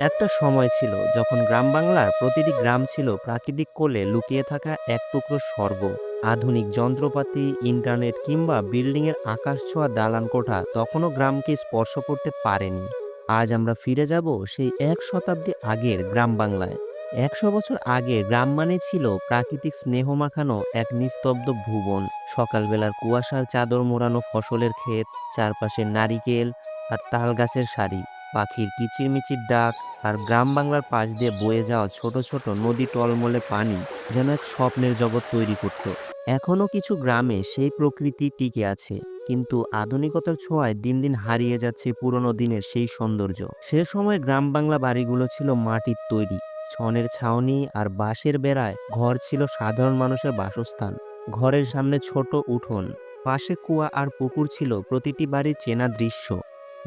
একটা সময় ছিল যখন গ্রাম বাংলার প্রতিটি গ্রাম ছিল প্রাকৃতিক কোলে লুকিয়ে থাকা এক টুকরো স্বর্গ। আধুনিক যন্ত্রপাতি, ইন্টারনেট কিংবা বিল্ডিংয়ের আকাশ ছোঁয়া দালান কোঠা তখনও গ্রামকে স্পর্শ করতে পারেনি। আজ আমরা ফিরে যাব সেই এক শতাব্দী আগের গ্রাম বাংলায়। একশো বছর আগে গ্রাম মানে ছিল প্রাকৃতিক স্নেহ মাখানো এক নিস্তব্ধ ভুবন। সকালবেলার কুয়াশার চাদর মোড়ানো ফসলের ক্ষেত, চারপাশে নারিকেল আর তাল গাছের সারি। পাখির কিচিরমিচির ডাক আর গ্রাম বাংলার পাশ দিয়ে বয়ে যাওয়া ছোট ছোট নদী টলমলে পানি যেন এক স্বপ্নের জগৎ তৈরি করত। এখনও কিছু গ্রামে সেই প্রকৃতি টিকে আছে, কিন্তু আধুনিকতার ছোঁয়ায় দিন দিন হারিয়ে যাচ্ছে পুরনো দিনের সেই সৌন্দর্য। সে সময় গ্রাম বাংলা বাড়িগুলো ছিল মাটির তৈরি, ছনের ছাউনি আর বাঁশের বেড়ায় ঘর ছিল সাধারণ মানুষের বাসস্থান। ঘরের সামনে ছোট উঠোন, পাশে কুয়া আর পুকুর ছিল প্রতিটি বাড়ির চেনা দৃশ্য।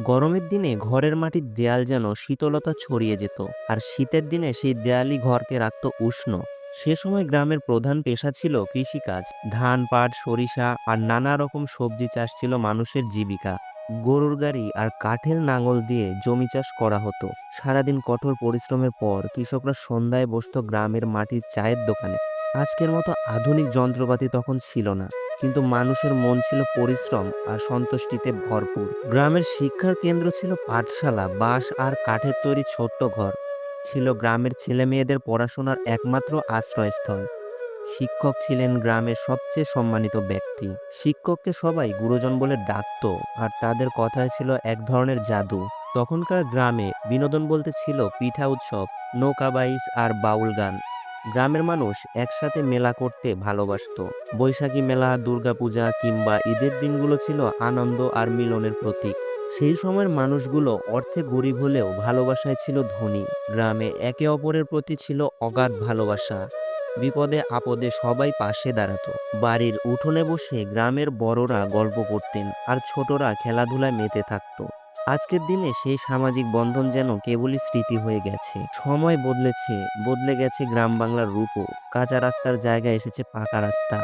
গরমের দিনে ঘরের মাটির দেয়াল যেন শীতলতা ছড়িয়ে যেত, আর শীতের দিনে সেই দেয়ালই ঘরকে রাখত উষ্ণ। সে সময় গ্রামের প্রধান পেশা ছিল কৃষিকাজ। ধান, পাট, সরিষা আর নানা রকম সবজি চাষ ছিল মানুষের জীবিকা। গরুর গাড়ি আর কাঠের নাঙল দিয়ে জমি চাষ করা হতো। সারাদিন কঠোর পরিশ্রমের পর কৃষকরা সন্ধ্যায় বসত গ্রামের মাটির চায়ের দোকানে। আজকের মতো আধুনিক যন্ত্রপাতি তখন ছিল না। কিন্তু মানুষের মন ছিল পরিশ্রম আর সন্তুষ্টিতে ভরপুর। গ্রামের শিক্ষার কেন্দ্র ছিল পাঠশালা, বাঁশ আর কাঠের তৈরি ছোট্ট ঘর। ছিল গ্রামের ছেলে মেয়েদের পড়াশোনার একমাত্র আশ্রয়স্থল। শিক্ষক ছিলেন গ্রামের সবচেয়ে সম্মানিত ব্যক্তি। শিক্ষককে সবাই গুরুজন বলে ডাকত আর তাদের কথায় ছিল এক ধরনের জাদু। তখনকার গ্রামে বিনোদন বলতে ছিল পিঠা উৎসব, নৌকা বাইচ আর বাউল গান। গ্রামের মানুষ একসাথে মেলা করতে ভালোবাসতো। বৈশাখী মেলা, দুর্গাপূজা কিংবা ঈদের দিনগুলো ছিল আনন্দ আর মিলনের প্রতীক। সেই সময়ের মানুষগুলো অর্থে গরিব হলেও ভালোবাসায় ছিল ধনী। গ্রামে একে অপরের প্রতি ছিল অগাধ ভালোবাসা। বিপদে আপদে সবাই পাশে দাঁড়াতো। বাড়ির উঠোনে বসে গ্রামের বড়রা গল্প করতেন আর ছোটরা খেলাধুলায় মেতে থাকতো। আজকের দিনে সেই সামাজিক বন্ধন যেন কেবলই স্মৃতি হয়ে গেছে। সময় বদলেছে, বদলে গেছে গ্রাম বাংলার রূপও। কাঁচা রাস্তার জায়গায় এসেছে পাকা রাস্তা।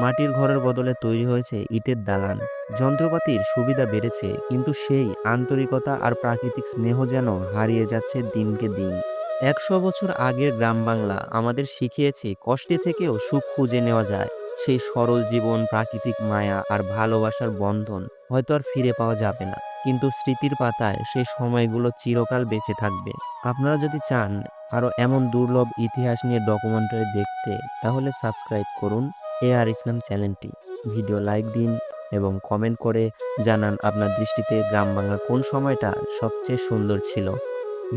মাটির ঘরের বদলে তৈরি হয়েছে ইটের দালান। যন্ত্রপাতির সুবিধা বেড়েছে, কিন্তু সেই আন্তরিকতা আর প্রাকৃতিক স্নেহ যেন হারিয়ে যাচ্ছে দিনকে দিন। একশো বছর আগের গ্রাম বাংলা আমাদের শিখিয়েছে কষ্টে থেকেও সুখ খুঁজে নেওয়া যায়। সেই সরল জীবন, প্রাকৃতিক মায়া আর ভালোবাসার বন্ধন হয়তো আর ফিরে পাওয়া যাবে না। কিন্তু স্মৃতির পাতায় সেই সময়গুলো চিরকাল বেঁচে থাকবে। আপনারা যদি চান আরও এমন দুর্লভ ইতিহাস নিয়ে ডকুমেন্টারি দেখতে, তাহলে সাবস্ক্রাইব করুন এ আর ইসলাম চ্যানেলটি ভিডিও লাইক দিন এবং কমেন্ট করে জানান আপনার দৃষ্টিতে গ্রাম বাংলা কোন সময়টা সবচেয়ে সুন্দর ছিল।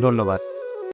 ধন্যবাদ।